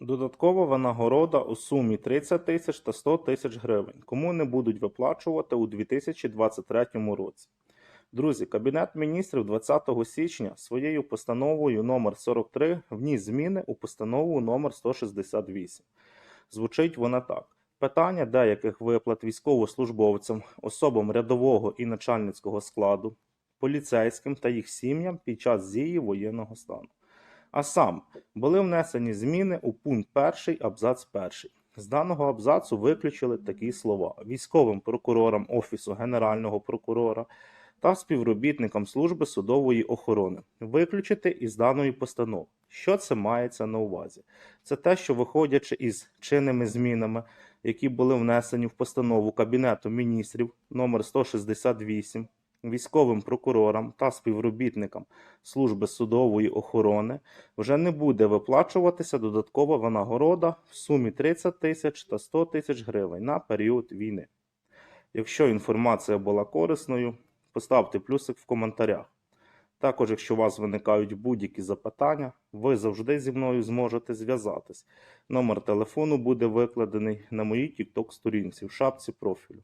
Додаткова винагорода у сумі 30 тисяч та 100 тисяч гривень. Кому не будуть виплачувати у 2023 році. Друзі, Кабінет міністрів 20 січня своєю постановою номер 43 вніс зміни у постанову номер 168. Звучить вона так. Питання деяких виплат військовослужбовцям, особам рядового і начальницького складу, поліцейським та їх сім'ям під час дії воєнного стану. А сам були внесені зміни у пункт 1 абзац 1. З даного абзацу виключили такі слова: військовим прокурорам Офісу Генерального прокурора та співробітникам служби судової охорони. Виключити із даної постанови. Що це мається на увазі? Це те, що виходячи із чинними змінами, які були внесені в постанову Кабінету міністрів номер 168 військовим прокурорам та співробітникам служби судової охорони вже не буде виплачуватися додаткова винагорода в сумі 30 тисяч та 100 тисяч гривень на період війни. Якщо інформація була корисною, поставте плюсик в коментарях. Також, якщо у вас виникають будь-які запитання, ви завжди зі мною зможете зв'язатись. Номер телефону буде викладений на моїй TikTok сторінці в шапці профілю.